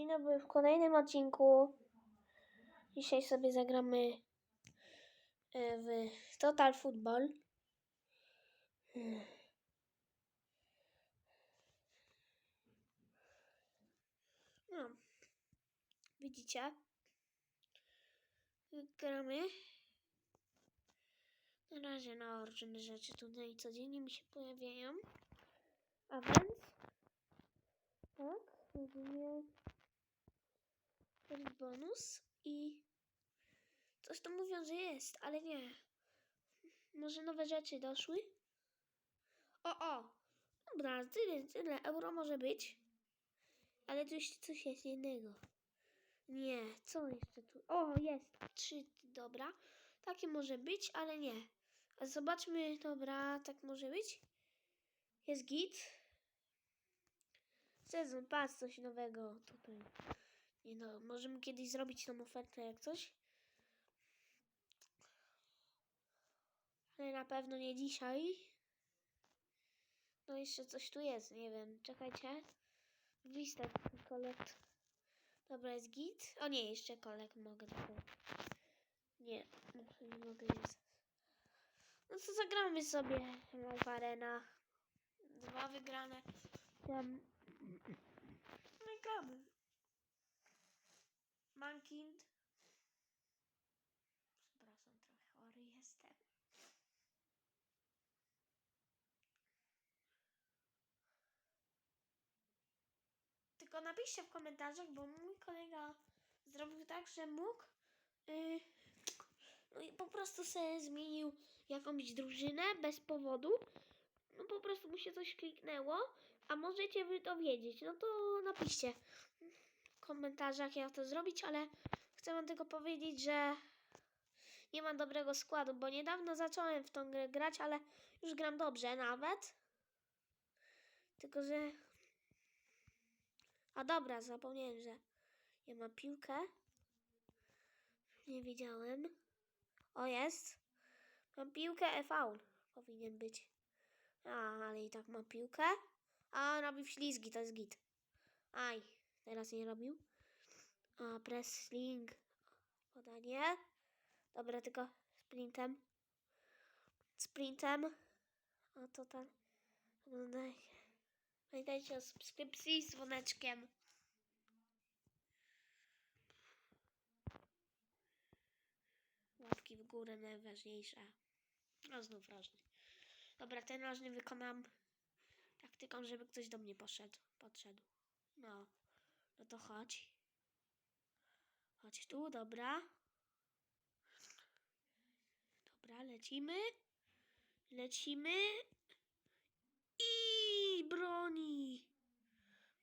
Dzień dobry w kolejnym odcinku. Dzisiaj sobie zagramy e, w Total Football. No, widzicie? Gramy. Na razie na różne rzeczy tutaj codziennie mi się pojawiają. A więc... Tak, rozumiem. Bonus i coś to mówią, że jest, ale nie. Może nowe rzeczy doszły? O, o! Dobra, tyle, tyle euro może być. Ale tu jeszcze coś jest innego. Nie, co jeszcze tu? O, jest. Trzy, dobra. Takie może być, ale nie. A zobaczmy, dobra, tak może być. Jest git. Sezon, patrz, coś nowego tutaj. Nie no, możemy kiedyś zrobić tą ofertę jak coś. Ale na pewno nie dzisiaj. No jeszcze coś tu jest, nie wiem. Czekajcie. Vista kolekt. Dobra, jest git. O nie, jeszcze kolekt mogę tutaj. Nie, nie mogę jest. No to zagramy sobie Life Arena. Dwa wygrane. Tam. No i gramy. Mankind. Przepraszam, trochę chory jestem. Tylko napiszcie w komentarzach, bo mój kolega zrobił tak, że mógł yy, no i po prostu sobie zmienił jakąś drużynę bez powodu. No po prostu mu się coś kliknęło, a możecie wy to wiedzieć. No to napiszcie komentarzach jak to zrobić, ale chcę wam tylko powiedzieć, że nie mam dobrego składu, bo niedawno zacząłem w tą grę grać, ale już gram dobrze nawet. Tylko, że... A dobra, zapomniałem, że ja mam piłkę. Nie wiedziałem. O, jest. Mam piłkę e faul. Powinien być. A, ale i tak mam piłkę. A, robi ślizgi, to jest git. Aj, teraz nie robił. A, pressing. Podanie. Dobra, tylko sprintem. Sprintem. A to. Oglądajcie. Pamiętajcie o subskrypcji z dzwoneczkiem. Łapki w górę najważniejsze. No znów ważny. Dobra, ten ważny wykonam taktyką, żeby ktoś do mnie poszedł. Podszedł. No. No to chodź. Chodź tu, dobra. Dobra, lecimy. Lecimy. I broni.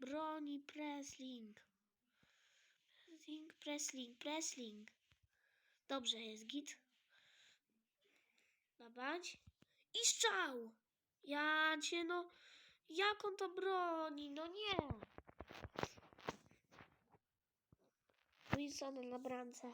Broni Pressling. Pressling, Pressling, Pressling. Dobrze, jest git. Dawać. I strzał! Ja cię no... Jak on to broni? No nie! Wilson na bramce.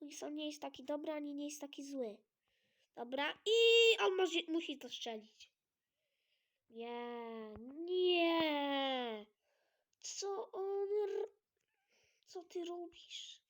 Wilson nie jest taki dobry, ani nie jest taki zły. Dobra, i on może, musi to strzelić. Nie, nie! Co on... Co ty robisz?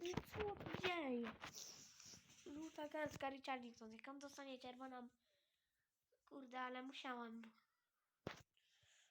No co ty dzieje? Żółta kartka Richarlison. Jak on dostanie czerwoną... Kurde, ale musiałam.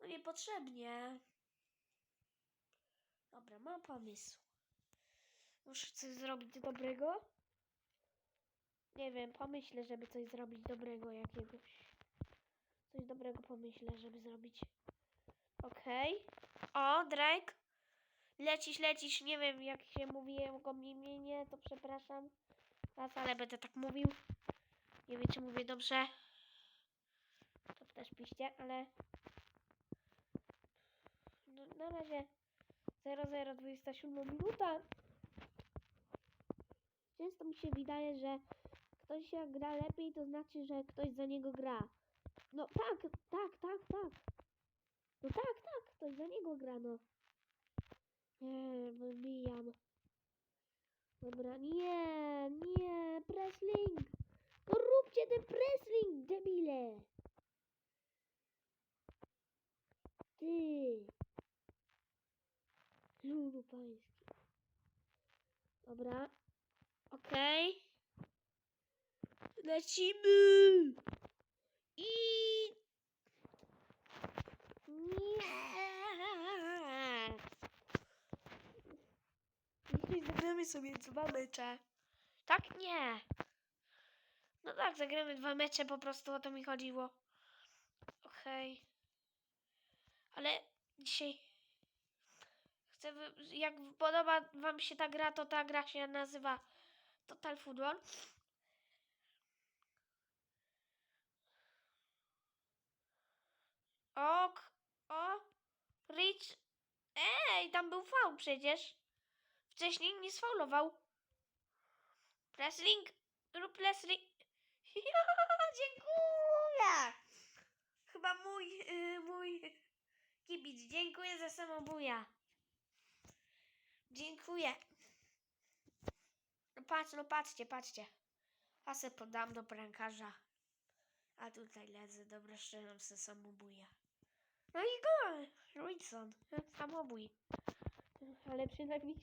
No niepotrzebnie. Dobra, mam pomysł. Muszę coś zrobić dobrego. Nie wiem, pomyślę, żeby coś zrobić dobrego jakiegoś. Coś dobrego pomyślę, żeby zrobić. Okej. O, Drake. Lecisz, lecisz. Nie wiem, jak się mówi jego imienie, to przepraszam was, ale będę tak mówił. Nie wiem, czy mówię dobrze. To też piszcie, ale... No, na razie 0027 minuta. Często mi się wydaje, że ktoś się gra lepiej, to znaczy, że ktoś za niego gra. No tak, tak, tak, tak. No tak, tak, ktoś za niego gra, no. Nie, wybijam. Dobra, nie, nie, Pressling! No róbcie ten Pressling, debile! Ty! Lulu pański. Dobra. Okej. Lecimy! I... Nie! Dzisiaj zagramy sobie dwa mecze. Tak? Nie. No tak, zagramy dwa mecze, po prostu o to mi chodziło. Okej. Ale dzisiaj chcę, jak podoba wam się ta gra, to ta gra się nazywa Total Football. Ok, o, Rich, ej, tam był faul przecież. Wcześniej nie sfaulował. Wrestling, rób wrestling. Dziękuję. Chyba mój, y, mój kibic. Dziękuję za samobuja. Dziękuję. No patrz, no patrzcie, patrzcie. A podam do brankarza. A tutaj lecę, dobra, strzelam se samobuja. No i gol! Wilson, samobój. Ale przynajmniej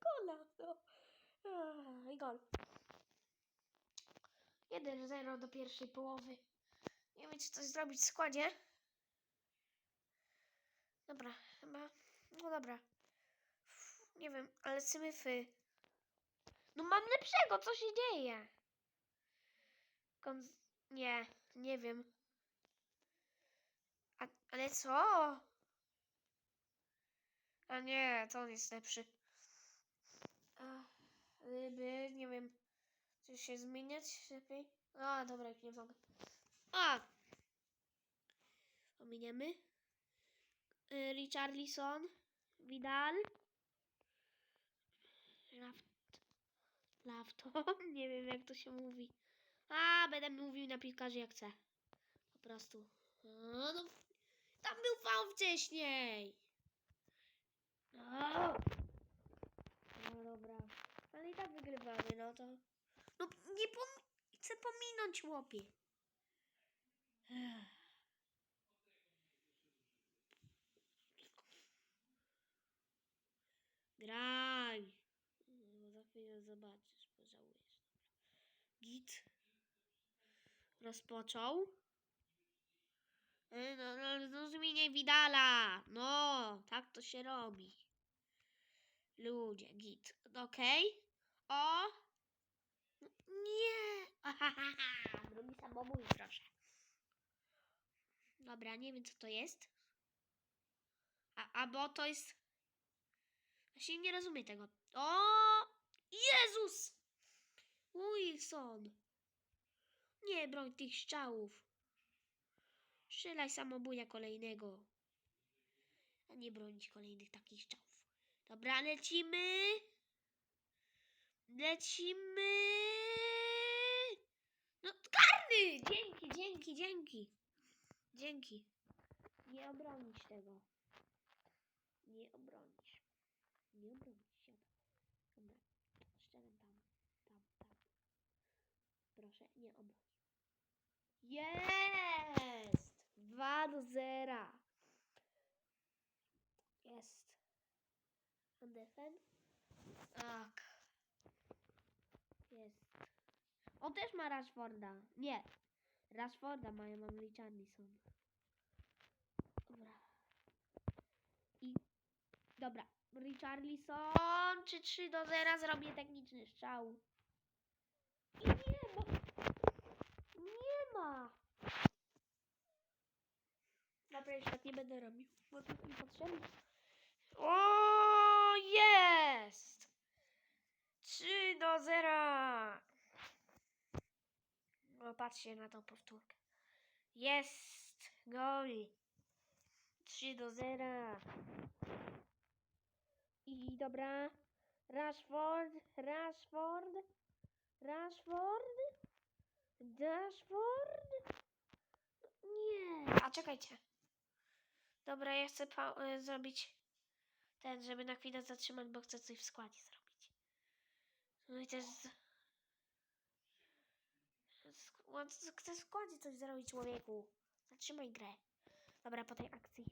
gola. No. I gol. 1-0 do pierwszej połowy. Nie wiem, czy coś zrobić w składzie. Dobra, chyba. No dobra. Nie wiem, ale cymyfy. No mam lepszego, co się dzieje? Kon... Nie, nie wiem. A, ale co? A nie, to on jest lepszy. A, ryby, nie wiem. Czy się zmieniać lepiej? A, dobra, już nie mogę. A! Ominiemy. Y, Richarlison. Vidal. Lafton. Nie wiem, jak to się mówi. A, będę mówił na piłkarzy jak chcę. Po prostu. No, no, tam był faul wcześniej. No. no dobra. Ale i tak wygrywamy, no to. No nie pom... Chcę pominąć łopie. Graj. No, za chwilę zobaczysz, pożałujesz. Git. Rozpoczął. E, No, no, no zmieniaj Widala. No, tak to się robi. Ludzie, git. Okej. O. Nie. Ahahaha. Robi samobój, proszę. Dobra, nie wiem co to jest. A, a bo to jest... Właśnie nie rozumiem tego. O! Jezus! Wilson! Nie broń tych strzałów. Strzelaj samobuja kolejnego. A nie bronić kolejnych takich strzałów. Dobra, lecimy. Lecimy. No, karny! Dzięki, dzięki, dzięki. Dzięki. Nie obronisz tego. Nie obronisz. Nie się. Dobra. Strzelam tam. Tam, tam. Proszę, nie obroń. Jest! 2 do 0. Jest. Defen? Tak. Jest. On też ma Rashforda. Nie. Rashforda ma, ja mam Richarlison. Dobra. I... Dobra. Richarlison czy 3 do 0 zrobię techniczny strzał. I nie ma. Nie ma. Dobra, już tak nie będę robił, bo to mi potrzebne. O, jest! 3 do 0. No, patrzcie na tą powtórkę. Jest! Gol! 3 do 0. I dobra. Rashford, Rashford, Rashford, Rashford. Nie. A czekajcie. Dobra, ja chcę y, zrobić ten, żeby na chwilę zatrzymać, bo chcę coś w składzie zrobić. No i też. z- Chcę w składzie coś zrobić, człowieku. Zatrzymaj grę. Dobra, po tej akcji.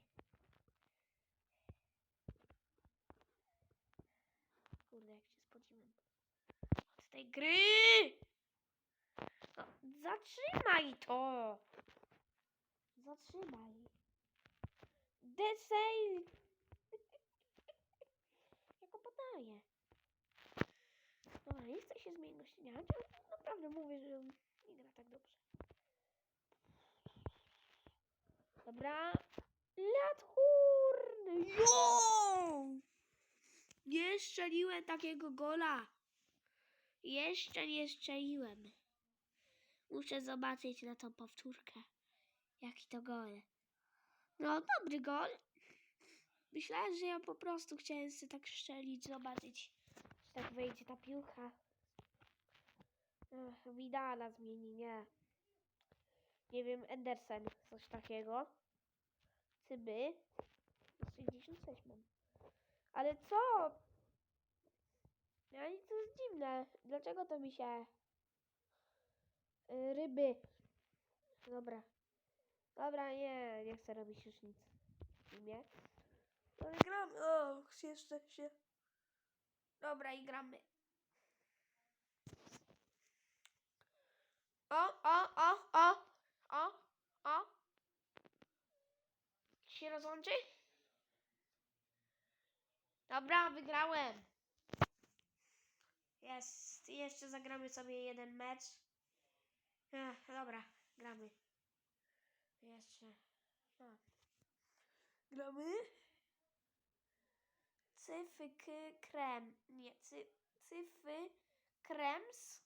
jak się spodziewam. Od tej gry! Zatrzymaj to! Zatrzymaj. Desej! Ja go podaję. Dobra, nie chcę się z niego śmiać, ale naprawdę mówię, że on nie gra tak dobrze. Dobra. Lathurn! Jo! Nie strzeliłem takiego gola. Jeszcze nie strzeliłem. Muszę zobaczyć na tą powtórkę. Jaki to gol. No, dobry gol. Myślałem, że ja po prostu chciałem sobie tak strzelić, zobaczyć, czy tak wejdzie ta piłka. Ech, Widala zmieni, nie. Nie wiem, Andersen, coś takiego. Cyby. 66 mam. Ale co? Ja nic to jest dziwne. Dlaczego to mi się... Y, ryby. Dobra. Dobra, nie, nie chcę robić już nic. Nie. Gramy. O, jeszcze się. Dobra, i gramy. O, o, o, o, o, o. Się rozłączy? Dobra, wygrałem. Jest. Jeszcze zagramy sobie jeden mecz. Ech, dobra, gramy. Jeszcze. A. Gramy. Cyfy krem. Nie, cy, cyfy krems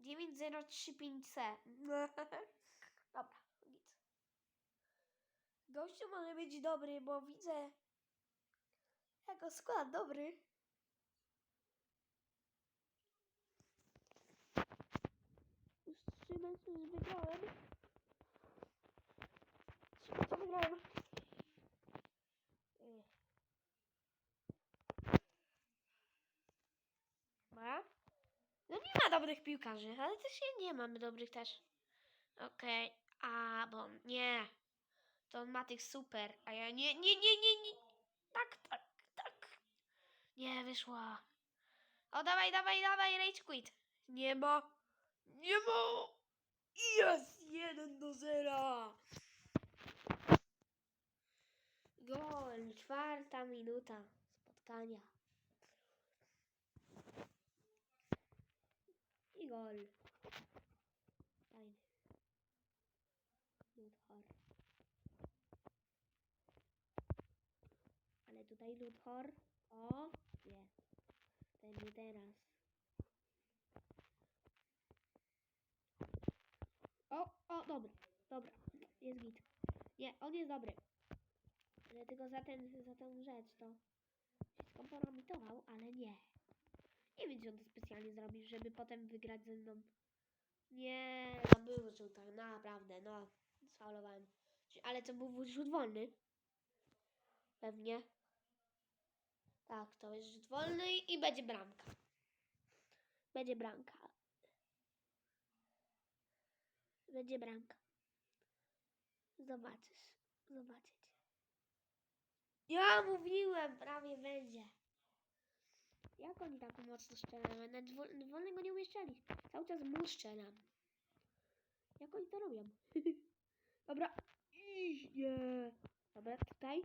9035C. Dobra, nic. Gościu może być dobry, bo widzę jako skład dobry. Wygrałem. Mecze wygrałem. Ma? No nie ma dobrych piłkarzy, ale też nie mamy dobrych też. Okej, a bo nie. To on ma tych super, a ja nie, nie, nie, nie, nie. Tak, tak, tak. Nie wyszło. O, dawaj, dawaj, dawaj, rage quit. Nie ma. Nie ma. Jest, 1 do 0. Gol, czwarta minuta spotkania. I gol. Fajny. Ale tutaj Luthor. O, nie teraz. O, dobry. Dobra, jest git. Nie, on jest dobry. Ale tylko za, ten, za tę rzecz to się skompromitował, ale nie. Nie wiem, czy on to specjalnie zrobił, żeby potem wygrać ze mną. Nie, to był rzut, tak naprawdę, no. Sfaulowałem. Ale to był rzut wolny. Pewnie. Tak, to jest rzut wolny i będzie bramka. Będzie bramka. Będzie bramka. Zobaczysz. Zobaczycie. Ja mówiłem, prawie będzie. Jak oni tak mocno strzelają? Na dwo- wolnego nie umie strzelić. Cały czas mu strzelam. Jak oni to robią? Dobra. Nie. Dobra, tutaj.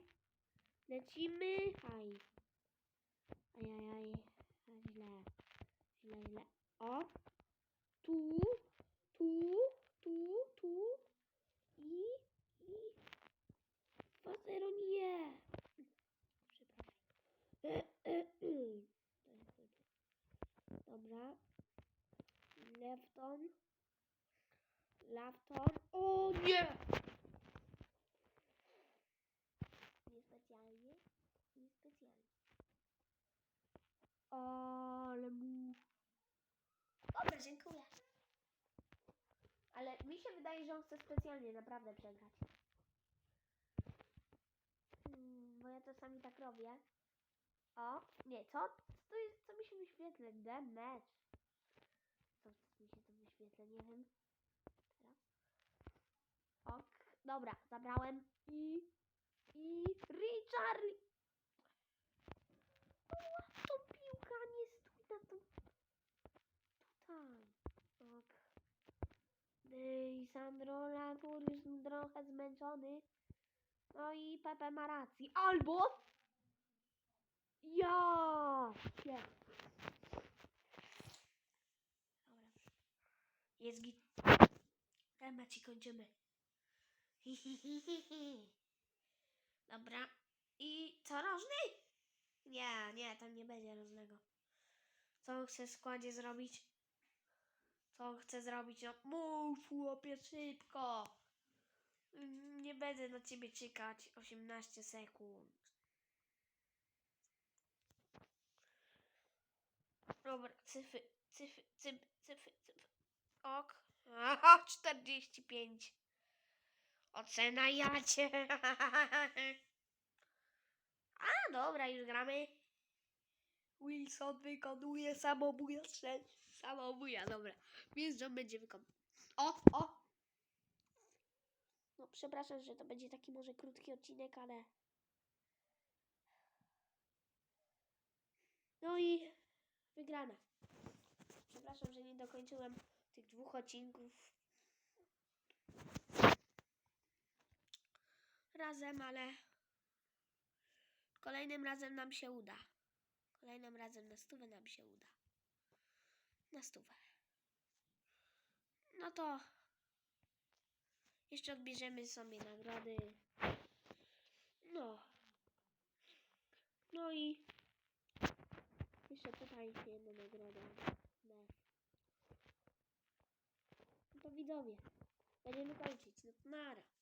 Lecimy. Aj. Ajajaj. Aj, źle. Źle, źle. O. Tu. Tu. Tu. Tu. I. I. 2-0 nie. Przepraszam. To jest zbyt. Dobra. Left on. Left on. O nie! Niespecjalnie. Niespecjalnie. Ale mu. Dobra, dziękuję. Ale mi się wydaje, że on chce specjalnie naprawdę przegrać. Mm, Bo ja czasami tak robię. O, nie, co? Co jest, co mi się wyświetla? Match. Co mi się to wyświetla? Nie wiem. Teraz. Ok, dobra, zabrałem i... I... Richard! O, łap tą piłkę, a nie stój. Lisandro Latour już trochę zmęczony. No i Pepe ma rację. Albo... Ja! się. Dobra. Jest git. Temat i kończymy. Dobra. I co, rożny? Nie, nie, tam nie będzie różnego. Co on chce w składzie zrobić? Co on chce zrobić? No, mów, chłopie, szybko. Nie będę na ciebie czekać 18 sekund. Dobra, cyfry, cyfry, cyfry, cyfry, cyfry. Ok. Aha, 45. Ocena jacie. A, dobra, już gramy. Wilson wykonuje samobuja. Samobuja, dobra. Więc John będzie wykonał. O, o. No, przepraszam, że to będzie taki może krótki odcinek, ale... No i wygrana. Przepraszam, że nie dokończyłem tych dwóch odcinków razem, ale kolejnym razem nam się uda. Kolejnym razem na stówę nam się uda. Na stówę. No to jeszcze odbierzemy sobie nagrody. No. No i jeszcze tutaj jedna nagroda. No. No to widzowie. Będziemy kończyć. No to nara.